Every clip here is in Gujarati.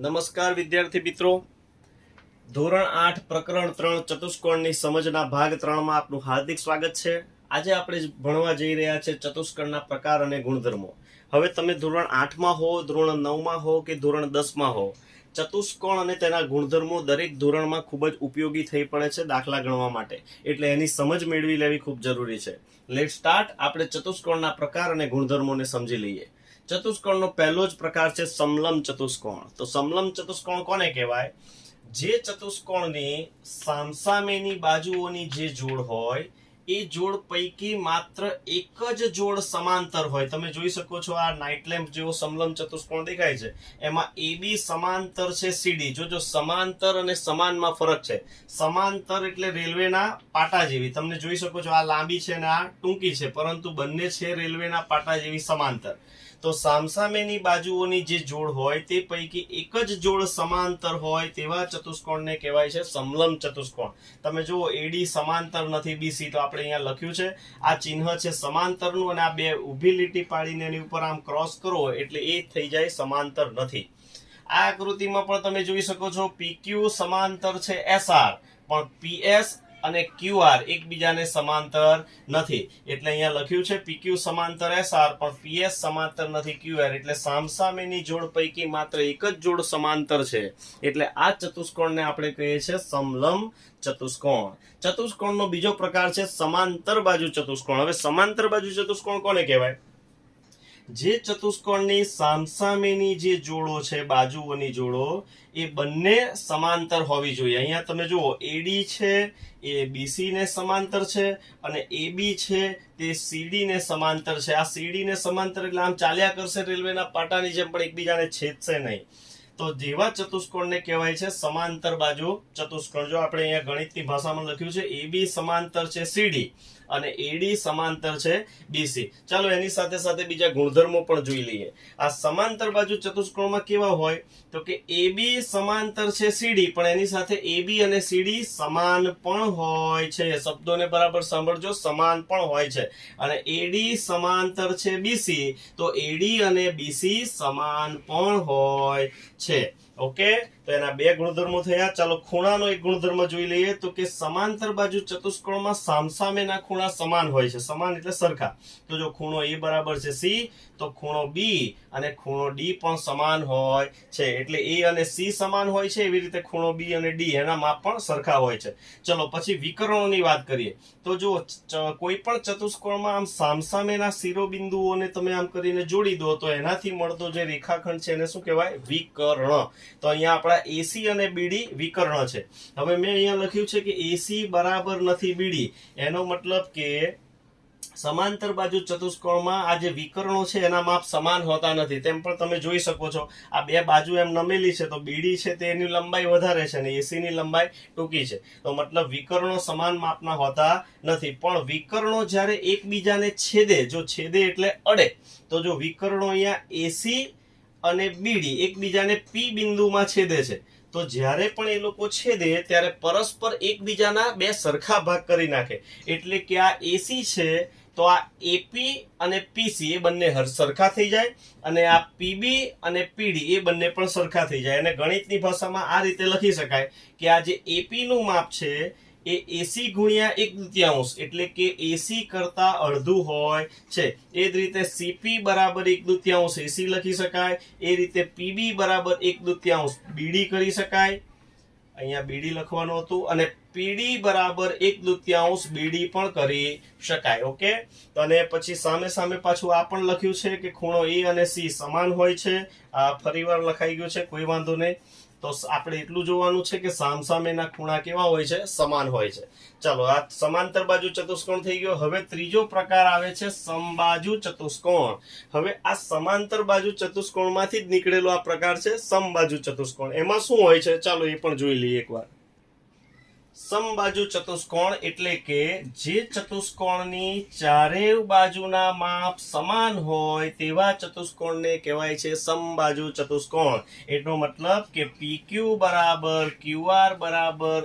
નમસ્કાર વિદ્યાર્થી મિત્રો. ધોરણ આઠ પ્રકરણ ત્રણ ચતુષ્કોણની સમજના ભાગ ત્રણમાં આપનું હાર્દિક સ્વાગત છે. આજે આપણે ભણવા જઈ રહ્યા છે ચતુષ્કોણના પ્રકાર અને ગુણધર્મો. હવે તમે ધોરણ આઠમાં હો, ધોરણ નવમાં હો કે ધોરણ દસમાં હો? ચતુષ્કોણ અને તેના ગુણધર્મો દરેક ધોરણમાં ખૂબ જ ઉપયોગી થઈ પડે છે દાખલા ગણવા માટે. એટલે એની સમજ મેળવી લેવી ખૂબ જરૂરી છે. લેટ સ્ટાર્ટ આપણે ચતુષ્કોણના પ્રકાર અને ગુણધર્મોને સમજી લઈએ. ચતુષ્કોણનો પહેલો જ પ્રકાર છે સમલમ ચતુષ્કોણ. તો સમલમ ચતુષ્કોણ કોને કહેવાય? જે ચતુષ્કોણની સામસામેની બાજુઓની જે જોડ હોય એ જોડ પૈકી માત્ર એક જ જોડ સમાંતર હોય. તમે જોઈ શકો છો આ નાઇટ લેમ્પ જેવો સમલમ ચતુષ્કોણ દેખાય છે. એમાં એ બી સમાંતર છે સીડી જો સમાંતર અને સમાનમાં ફરક છે. સમાંતર એટલે રેલવેના પાટા જેવી. તમને જોઈ શકો છો આ લાંબી છે ને આ ટૂંકી છે, પરંતુ બંને છે રેલવેના પાટા જેવી સમાંતર. તો સામસામેની બાજુઓની જે જોડ હોય તે પૈકી એક જ જોડ સમાંતર હોય તેવા ચતુષ્કોણને કહેવાય છે સમલમ ચતુષ્કોણ. તમે જુઓ એડી સમાંતર નથી બીસી તો આપણે અહીંયા લખ્યું છે, આ ચિહ્ન છે સમાંતરનું અને આ બે ઊભી લીટી પાડીને એની ઉપર આમ ક્રોસ કરો એટલે એ થઈ જાય સમાંતર નથી. આ આકૃતિમાં પણ તમે જોઈ શકો છો પીક્યુ સમાંતર છે એસઆર પણ પીએસ અને ક્યુઆર એકબીજાને સમાંતર નથી. એટલે અહીંયા લખ્યું છે પીક્યુ સમાંતર એસઆર પણ પીએસ સમાંતર નથી ક્યુઆર એટલે સામસામેની જોડ પૈકી માત્ર એક જ જોડ સમાંતર છે. એટલે આ ચતુષ્કોણને આપણે કહીએ છીએ સમલમ ચતુષ્કોણ. ચતુષ્કોણનો બીજો પ્રકાર છે, સમાંતર બાજુ ચતુષ્કોણ. હવે સમાંતર બાજુ ચતુષ્કોણ કોને કહેવાય? જે ચતુષ્કોણની સામસામેની જે જોડો છે, બાજુઓની જોડો, એ બંને સમાંતર હોવી જોઈએ. અહીંયા તમે જુઓ એડી છે, એ બીસી ને સમાંતર છે અને એબી છે, તે સીડી ને સમાંતર છે. આ સીડી ને સમાંતર એટલે આમ ચાલ્યા કરશે રેલવેના પાટાની જેમ, પણ એકબીજાને છેદશે નહીં. તો જેવા ચતુષ્કોણને કહેવાય છે, સમાંતર બાજુ ચતુષ્કોણ. જો આપણે અહીંયા ગણિતની ભાષામાં લખ્યું છે એબી સમાંતર છે સીડી અને એડી સમાંતર છે બીસી ચાલો એની સાથે સાથે બીજા ગુણધર્મો પણ જોઈ લઈએ. આ સમાંતર બાજુ ચતુષ્કોણમાં કેવા હોય? તો કે એબી સમાંતર છે સીડી પણ એની સાથે એબી અને સીડી સમાન પણ હોય છે. શબ્દોને બરાબર સાંભળજો, સમાન પણ હોય છે. અને એડી સમાંતર છે બીસી તો એડી અને બીસી સમાન પણ હોય છે. ઓકે તો એના બે ગુણધર્મો થયા. ચાલો ખૂણાનો એક ગુણધર્મ જોઈ લઈએ તો કે સમાંતર બાજુ ચતુષ્કોણમાં સામસામેના ખૂણા સમાન હોય છે. સમાન એટલે સરખા. તો જો ખૂણો એ બરાબર છે સી, તો ખૂણો બી અને ખૂણો ડી પણ સમાન હોય છે. એટલે એ અને સી સમાન હોય છે, એવી રીતે ખૂણો બી અને ડી એના માપ પણ સરખા હોય છે. ચલો પછી વિકર્ણોની વાત કરીએ. તો જો કોઈ પણ ચતુષ્કોણમાં આમ સામસામેના શિરોબિંદુઓને તમે આમ કરીને જોડી દો તો એનાથી મળતો જે રેખાખંડ છે એને શું કહેવાય? વિકર્ણ. તો અહીંયા આપણા એસી અને બીડી વિકર્ણ છે. હવે મેં અહીંયા લખ્યું છે કે એસી બરાબર નથી બીડી એનો મતલબ કે સમાંતર બાજુ ચતુષ્કોણમાં આ જે વિકર્ણો છે એના માપ સમાન હોતા નથી. તેમ પણ તમે જોઈ શકો છો. આ બે બાજુ એમ નમેલી છે, તો બીડી છે તેની લંબાઈ વધારે છે અને એસીની લંબાઈ ટૂંકી છે. તો મતલબ વિકર્ણો સમાન માપના હોતા નથી. પણ વિકર્ણો જ્યારે એકબીજાને છેદે, જો છેદે એટલે અડે, તો જો વિકર્ણો અહીંયા એસી અને બીડી એકબીજાને પી બિંદુમાં છેદે છે. તો જ્યારે પણ એ લોકો છેદે, ત્યારે પરસ્પર એકબીજાના બે સરખા ભાગ કરી નાખે. એટલે કે આ એસી છે, તો આ એપી અને પીસી એ બંને સરખા થઈ જાય અને આ પીબી અને પીડી એ બંને પણ સરખા થઈ જાય. અને ગણિતની ભાષામાં આ રીતે લખી શકાય કે આ જે એપીનું માપ છે એ એસી ગુણ્યા એક દૃત્યાંશ એટલે કે એસી કરતા અડધું હોય છે. એ જ રીતે સીપી બરાબર એક દૃત્યાંશ એસી લખી શકાય. એ રીતે પીબી બરાબર એક દૃત્યાંશ બીડી કરી શકાય. અહીંયા બીડી લખવાનું હતું અને પીડી બરાબર એક દૃત્યાંશ બીડી પણ કરી શકાય, ઓકે? અને પછી સામે સામે પાછું આ પણ લખ્યું છે કે ખૂણો એ અને સી સમાન હોય છે. આ ફરીવાર લખાઈ ગયું છે, કોઈ વાંધો નહીં. તો આપણે એટલું જોવાનું છે કે સામસામેના ખૂણા કેવા હોય છે? સમાન હોય છે. ચાલો, આ સમાંતર બાજુ ચતુષ્કોણ થઈ ગયો. હવે ત્રીજો પ્રકાર આવે છે સમબાજુ ચતુષ્કોણ. હવે આ સમાંતર બાજુ ચતુષ્કોણમાંથી જ નીકળેલો આ પ્રકાર છે સમબાજુ ચતુષ્કોણ. એમાં શું હોય છે? ચાલો એ પણ જોઈ લઈએ એકવાર. સમબાજુ ચતુષ્કોણ એટલે કે જે ચતુષ્કોણની ચારેય બાજુના માપ સમાન હોય તેવા ચતુષ્કોણને કહેવાય છે સમબાજુ ચતુષ્કોણ. એનો મતલબ કે PQ બરાબર QR બરાબર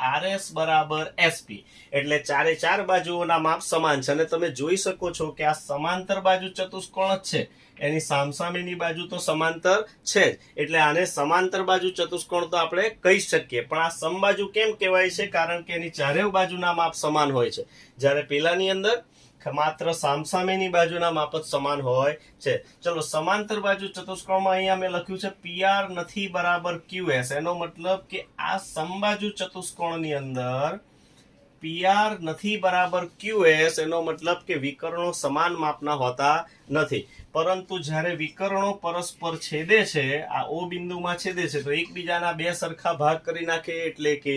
આરએસ બરાબર એસપી એટલે ચારે ચાર બાજુઓના માપ સમાન છે. અને તમે જોઈ શકો છો કે આ સમાંતર બાજુ ચતુષ્કોણ જ છે. એની સામસામેની બાજુ તો સમાંતર છે જ. એટલે આને સમાંતર બાજુ ચતુષ્કોણ તો આપણે કહી શકીએ. પણ આ સમબાજુ કેમ કહેવાય છે? કારણ કે એની ચારેય બાજુના માપ સમાન હોય છે. જ્યારે પેલાની અંદર માત્ર સામસામેની બાજુના માપ જ સમાન હોય છે. ચલો, સમાંતર બાજુ ચતુષ્કોણમાં અહીંયા મેં લખ્યું છે પીઆર નથી બરાબર ક્યુએસ એનો મતલબ કે આ સમબાજુ ચતુષ્કોણની અંદર પીઆર નથી બરાબર ક્યુએસ, એનો મતલબ કે વિકર્ણો સમાન માપના હોતા નથી. પરંતુ જ્યારે વિકર્ણો પરસ્પર છેદે છે, આ ઓ બિંદુમાં છેદે છે, તો એકબીજાના બે સરખા ભાગ કરી નાખે એટલે કે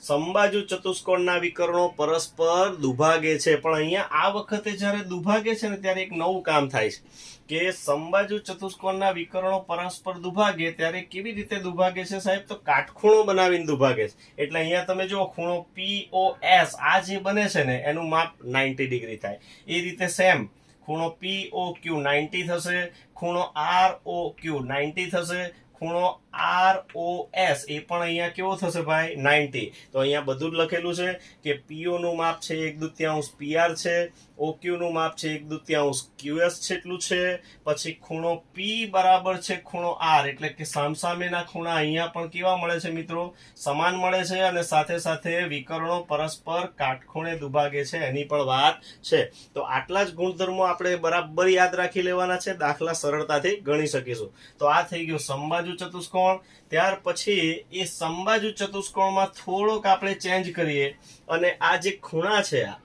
સમબાજુ ચતુષ્કોણના વિકર્ણો પરસ્પર દુભાગે છે. પણ અહીંયા આ વખતે જ્યારે દુભાગે છે ને ત્યારે એક નવું કામ થાય છે. કે સંબાજુ ચતુષ્કોણના વિકર્ણો પરસ્પર દુભાગે ત્યારે કેવી રીતે દુભાગે છે સાહેબ? તો કાટખૂણો બનાવીને દુભાગે છે. એટલે અહીંયા તમે જો ખૂણો પીઓ એસ આ જે બને છે ને, એનું માપ 90 ડિગ્રી થાય. એ રીતે સેમ ખૂણો પી ઓ ક્યુ નાઇન્ટી થશે, ખૂણો આર ઓ ક્યુ નાઇન્ટી થશે, ખૂણો આર ઓ એસ એ પણ અહીંયા કેવો થશે ભાઈ? નાઇન્ટી. તો અહીંયા બધું જ લખેલું છે કે પીઓનું માપ છે એક દુત્યાંશ પીઆર છે. ઓક્યુનું માપ છે એક દુત્યાંશ ક્યુએસ જેટલું છે. પછી ખૂણો પી બરાબર છે ખૂણો આર એટલે કે સામસામેના ખૂણા અહીંયા પણ કેવા મળે છે મિત્રો? સમાન મળે છે અને સાથે સાથે વિકર્ણો પરસ્પર કાટખૂણે દુભાગે છે. એની પણ વાત છે. તો આટલા જ ગુણધર્મો આપણે બરાબર યાદ રાખી લેવાના છે. દાખલા સરળતાથી ગણી શકીશું. તો આ થઈ ગયું સંબાજુ ચતુષ્કોણ. ત્યાર પછી એ સંબાજુ ચતુષ્કોણમાં થોડોક આપણે ચેન્જ કરીએ. અને આ જે ખૂણા છે આ,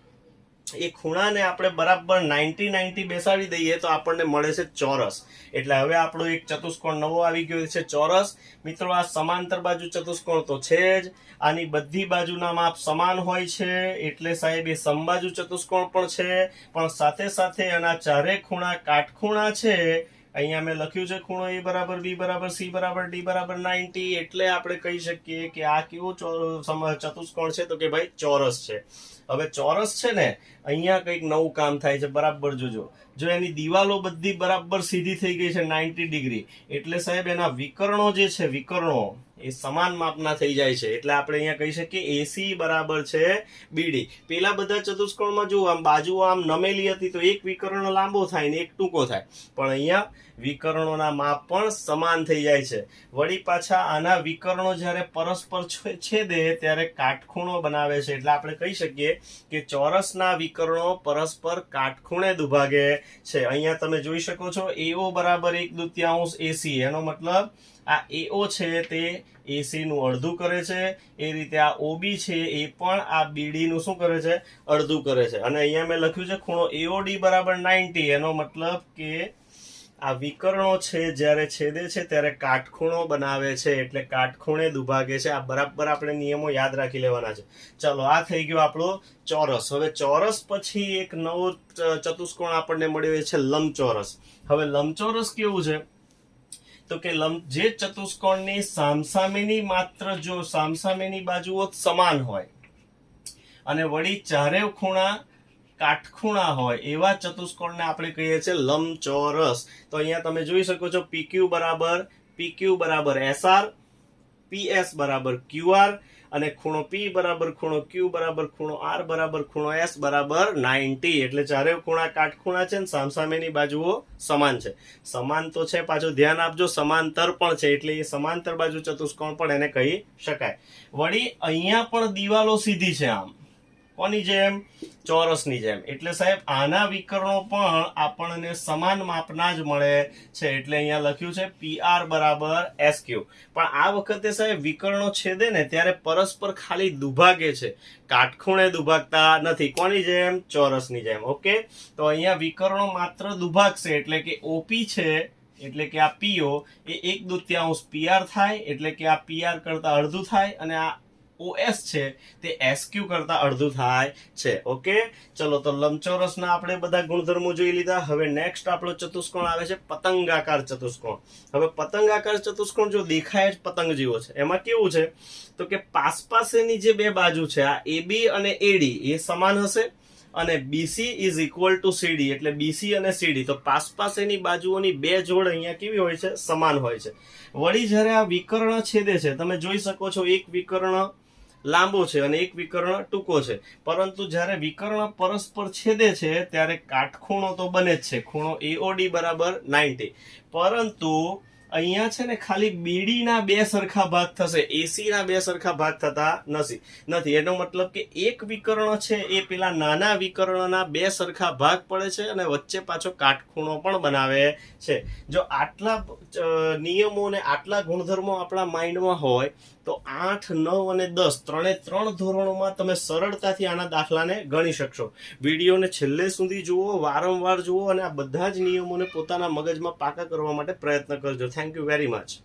એ ખૂણાને આપણે બરાબર નાઇન્ટી નાઇન્ટી બેસાડી દઈએ તો આપણને મળે છે ચોરસ. એટલે હવે આપણો એક ચતુષ્કોણ નવો આવી ગયો છે ચોરસ. મિત્રો, આ સમાંતર બાજુ ચતુષ્કોણ તો છે જ. આની બધી બાજુના માપ સમાન હોય છે, એટલે સાહેબ એ સમબાજુ ચતુષ્કોણ પણ છે. પણ સાથે સાથે એના ચારે ખૂણા કાટખૂણા છે. અહીંયા મેં લખ્યું છે ખૂણો એ બરાબર, બી બરાબર, સી બરાબર, ડી બરાબર, નાઇન્ટી, એટલે આપણે કહી શકીએ કે આ કેવો ચતુષ્કોણ છે તો કે ભાઈ ચોરસ છે. હવે ચોરસ છે ને, અહીંયા કંઈક નવું કામ થાય છે. બરાબર જોજો. જો એની દિવાલો બધી બરાબર સીધી થઈ ગઈ છે 90 ડિગ્રી. એટલે સાહેબ, એના વિકર્ણો જે છે, વિકર્ણો, એ સમાન માપના થઈ જાય છે. એટલે આપણે અહીંયા કહી શકીએ એસી બરાબર છે બીડી પેલા બધા ચતુષ્કોણમાં જો આમ બાજુ આમ નમેલી હતી તો એક વિકર્ણ લાંબો થાય ને એક ટૂંકો થાય. પણ અહીંયા વિકર્ણોના માપ પણ સમાન થઈ જાય છે. વળી પાછા આના વિકર્ણો જ્યારે પરસ્પર છેદે ત્યારે કાટખૂણો બનાવે છે. એટલે આપણે કહી શકીએ કે ચોરસના વિકર્ણો પરસ્પર કાટખૂણે દુભાગે. છે. અહીંયા તમે જોઈ શકો છો એઓ બરાબર એક દુત્યાંશ એસી એનો મતલબ આ એઓ છે તે એસીનું અડધું કરે છે. એ રીતે આ ઓબી છે એ પણ આ બીડીનું શું કરે છે? અડધું કરે છે. અને અહીંયા મેં લખ્યું છે ખૂણો એઓડી બરાબર 90 એનો મતલબ કે આ વિકર્ણો છે, જ્યારે છેદે છે, ત્યારે કાટખૂણો બનાવે છે, એટલે કાટખૂણે દુભાગે છે. આ બરાબર આપણે નિયમો યાદ રાખી લેવાના છે. ચલો, આ થઈ ગયો આપણો ચોરસ. હવે ચોરસ પછી એક નવો ચતુષ્કોણ આપણને મળ્યો છે લંબચોરસ. હવે લંબચોરસ કેવું છે? તો કે લંબ, જે ચતુષ્કોણની સામસામેની માત્ર જો સામસામેની બાજુઓ સમાન હોય અને વળી ચારે ખૂણા કાટખૂણા હોય, એવા ચતુષ્કોણને આપણે કહીએ છીએ લંબચોરસ. તો અહીંયા તમે જોઈ શકો છો પીક્યુ બરાબર પીક્યુ બરાબર એસઆર પીએસ બરાબર ક્યુઆર અને ખૂણો પી બરાબર ખૂણો ક્યુ બરાબર ખૂણો આર બરાબર ખૂણો એસ બરાબર 90 એટલે ચારે ખૂણા કાટખૂણા છે ને સામસામેની બાજુઓ સમાન છે. સમાન તો છે, પાછું ધ્યાન આપજો, સમાંતર પણ છે, એટલે એ સમાંતર બાજુ ચતુષ્કોણ પણ એને કહી શકાય. વળી અહીંયા પણ દિવાલો સીધી છે આમ. કોની જેમ? ચોરસની જેમ. એટલે સાહેબ, આના વિકર્ણો પણ આપણને સમાન માપના જ મળે છે. એટલે અહીંયા લખ્યું છે પીઆર બરાબર એસ ક્યુ પણ આ વખતે સાહેબ, વિકર્ણો છેદે ને ત્યારે પરસ્પર ખાલી દુભાગે છે. કાટખૂણે દુભાગતા નથી. કોની જેમ? ચોરસની જેમ. ઓકે? તો અહીંયા વિકર્ણો માત્ર દુભાગશે એટલે કે ઓપી છે, એટલે કે આ પીઓ એ એક દુત્યાંશ પીઆર થાય, એટલે કે આ પીઆર કરતા અડધું થાય, અને આ ઓએસ છે, તે એસક્યુ કરતા અડધું થાય છે, ઓકે? ચલો, તો લંબચોરસના આપણે બધા ગુણધર્મો જોઈ લીધા. હવે નેક્સ્ટ આપણો ચતુષ્કોણ આવે છે પતંગાકાર ચતુષ્કોણ. હવે પતંગાકાર ચતુષ્કોણ જો દેખાય જ પતંગ જેવો છે. એમાં કેવું છે? તો કે પાસપાસેની જે બે બાજુ છે, આ એબી અને એડી એ સમાન હશે અને BC is equal to CD એટલે બીસી અને સીડી તો પાસપાસેની બાજુઓની બે જોડ અહીંયા કેવી હોય છે? સમાન હોય છે. વળી જ્યારે આ વિકર્ણ છેદે છે, તમે જોઈ શકો છો એક વિકર્ણ લાંબો છે અને એક વિકર્ણ ટૂંકો છે. પરંતુ જ્યારે વિકર્ણ પરસ્પર છેદે છે, ત્યારે કાટખૂણો તો બને જ છે. ખૂણો એઓડી બરાબર નાઇન્ટી પરંતુ અહીંયા છે ને ખાલી બીડીના બે સરખા ભાગ થશે. એસીના બે સરખા ભાગ થતા નથી. નથી. એનો મતલબ કે એક વિકર્ણ છે એ પેલા નાના વિકર્ણના બે સરખા ભાગ પડે છે અને વચ્ચે પાછો કાટખૂણો પણ બનાવે છે. જો આટલા નિયમો ને આટલા ગુણધર્મો આપણા માઇન્ડમાં હોય તો આઠ, નવ અને દસ ત્રણે ત્રણ ધોરણોમાં તમે સરળતાથી આના દાખલાને ગણી શકશો. વિડીયોને છેલ્લે સુધી જુઓ, વારંવાર જુઓ અને આ બધા જ નિયમોને પોતાના મગજમાં પાકા કરવા માટે પ્રયત્ન કરજો. Thank you very much